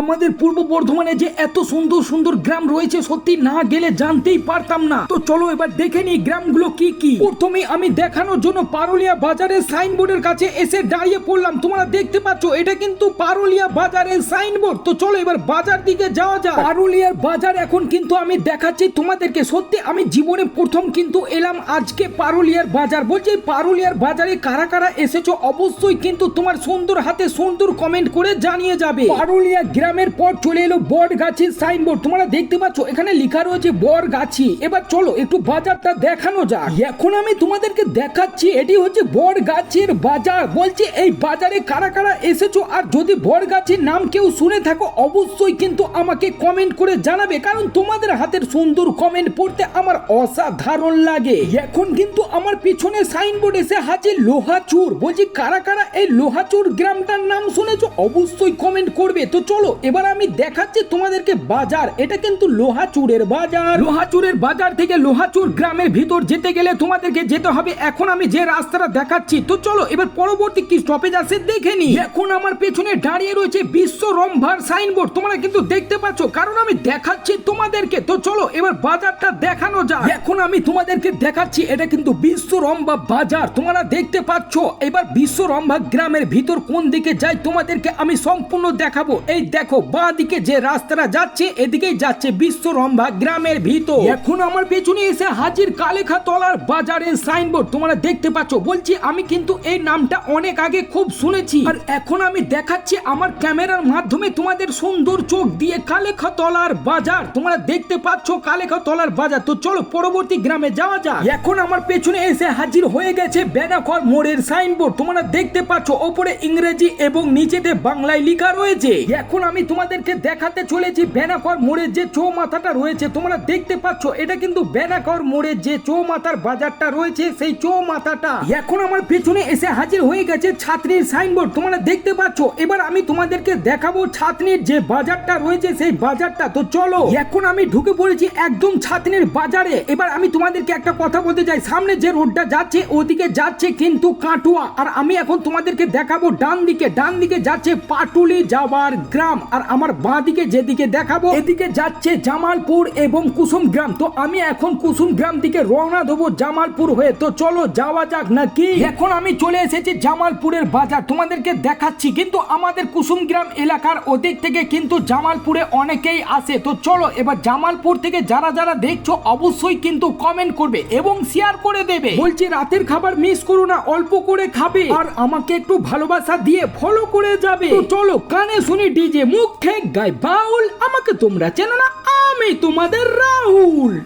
আমাদের পূর্ব বর্ধমানে যে এত সুন্দর সুন্দর গ্রাম রয়েছে, সত্যি না গেলে জানতেই পারতাম না। তো চলো এবার দেখে নিই গ্রামগুলো কি কি। প্রথমে আমি দেখানোর জন্য পারুলিয়া বাজারের সাইনবোর্ডের কাছে এসে দাঁড়িয়ে পড়লাম। তোমরা দেখতে পাচ্ছ, এটা কিন্তু পারুলিয়া বাজারের সাইনবোর্ড। তো চলো এবার বাজার দিকে যাওয়া যাক। পারুলিয়ার বাজার এখন কিন্তু আমি দেখাচ্ছি তোমাদেরকে। সত্যি আমি জীবনে প্রথম কিন্তু এলাম আজকে পারুলিয়ার বাজার। বলছি, পারুলিয়ার বাজারে কারা কারা এসেছ? অবশ্যই কিন্তু তোমার সুন্দর হাতে সুন্দর কমেন্ট করে জানিয়ে যাবে। পারুলিয়া গ্রামের পর চলে এলো বট গাছের সাইনবোর্ড তোমরা দেখতে পাচ্ছ, এখানে লেখা রয়েছে বর গাছি এবার চলো, একটু বাজারটা দেখানো যাক। এখন আমি তোমাদেরকে দেখাচ্ছি, এটি হচ্ছে বর গাছের বাজার। বলছি, এই বাজারে কারা কারা এসেছ? আর যদি বর গাছের নাম কেউ শুনে থাকো, অবশ্যই কিন্তু আমাকে কমেন্ট করে জানাবে। কারণ তোমাদের হাতের সুন্দর কমেন্ট পড়তে আমার অসাধারণ লাগে। এখন কিন্তু আমার পিছনে সাইনবোর্ড এসে হাজির লোহাচুর। বলছি, কারা কারা এই লোহাচুর গ্রামটার নাম শুনেছো? অবশ্যই কমেন্ট করবে। তো চলো এবার আমি দেখাচ্ছি তোমাদেরকে বাজার। এটা কিন্তু লোহাচুরের বাজার। লোহাচুরের বাজার থেকে লোহাচুর গ্রামের ভিতর যেতে গেলে তোমাদেরকে যেতে হবে। এখন আমি যে রাস্তাটা দেখাচ্ছি, তো চলো এবার পরবর্তী কি স্টপেজ আছে দেখে নি এখন আমার পেছনে দাঁড়িয়ে রয়েছে বিশ্ব রম্ভার সাইনবোর্ড তোমরা কিন্তু দেখতে পাচ্ছ, কারণ আমি দেখাচ্ছি তোমাদেরকে। তো চলো এবার বাজারটা দেখানো যাক। এখন আমি তোমাদেরকে দেখাচ্ছি, এটা কিন্তু বিশ্ব রম্ভা বাজার। তোমরা দেখতে পাচ্ছ, এবার বিশ্ব রম্ভা গ্রামের ভিতর কোন দিকে যাই তোমাদেরকে আমি সম্পূর্ণ দেখাবো। এই দেখো বাঁ দিকে যে রাস্তাটা যাচ্ছে, এদিকেই যাচ্ছে বিশ্ব রম্ভা গ্রামের ভিতর। এখন আমার পেছনে এসে হাজির কালেখা তলার বাজারের সাইনবোর্ড তোমরা দেখতে পাচ্ছ। বলছি, আমি কিন্তু এই নামটা অনেক আগে খুব শুনেছি। আর এখন আমি দেখাচ্ছি আমার ক্যামেরার মাধ্যমে তোমাদের সুন্দর চোখ দিয়ে কালেখা তলার বাজার। তোমরা দেখতে পাচ্ছ কালেখা তলার বাজার। তো চলো, পরবর্তী গ্রামে যাওয়া যাক। এখন আমার পেছনে এসে হাজির হয়ে গেছে বেনাকর মোড়ের সাইনবোর্ড তোমরা দেখতে পাচ্ছ, ওপরে ইংরেজি এবং নিচেতে বাংলায় লেখা রয়েছে। এখন আমি তোমাদেরকে দেখাতে চলেছি বেনাকর মোড়ের যে চৌমাথাটা রয়েছে। তোমরা দেখতে পাচ্ছ, এটা কিন্তু বেনাকর মোড়ের যে চৌমাথার বাজারটা রয়েছে, সেই চৌমাথাটা। এখন আমার পেছনে এসে হাজির হয়ে গেছে ছাত্রীর সাইনবোর্ড। তোমরা দেখতে পাচ্ছ, এবার আমি তোমাদেরকে দেখাবো ছাত্রীর যে বাজারটা রয়েছে, সেই বাজারটা। তো চলো, এখন আমি ঢুকে পড়েছি একদম ছাত্রীর বাজারে। এবার আমি তোমাদেরকে একটা কথা বলতে চাই। সামনে যে রোডটা যাচ্ছে, ওদিকে যাচ্ছে কিন্তু কাটুয়া। আর আমি এখন তোমাদেরকে দেখাবো ডান দিকে ডান দিকে যাচ্ছে পাটুলি যাওয়ার গ্রাম। আর আমার বাঁ দিকে যেদিকে দেখাবো, এদিকে যাচ্ছে জামালপুর এবং কুসুম গ্রাম। তো আমি এখন কুসুম গ্রাম দিকে রওনা দেবো জামালপুর হয়ে। তো চলো যাওয়া যাক নাকি? এখন আমি চলে এসেছি জামালপুরের বাজার। তোমাদেরকে দেখাচ্ছি, কিন্তু আমাদের কুসুম গ্রাম এলাকার ওদিক থেকে কিন্তু জামালপুরে অনেকেই আসে। তো চলো এবার জামালপুর থেকে যারা যারা দেখছ, অবশ্যই কিন্তু কমেন্ট করবে এবং শেয়ার করে দেবে। বলছি, রাতের খাবার মিস করো না, অল্প করে খাবে। আর আমাকে একটু ভালোবাসা দিয়ে ফলো করে যাবে। তো চলো কানে শুনি ডিজে মুখ গাই বাউল আমাকে তোমরা চেনো না আমি তোমাদের রাহুল।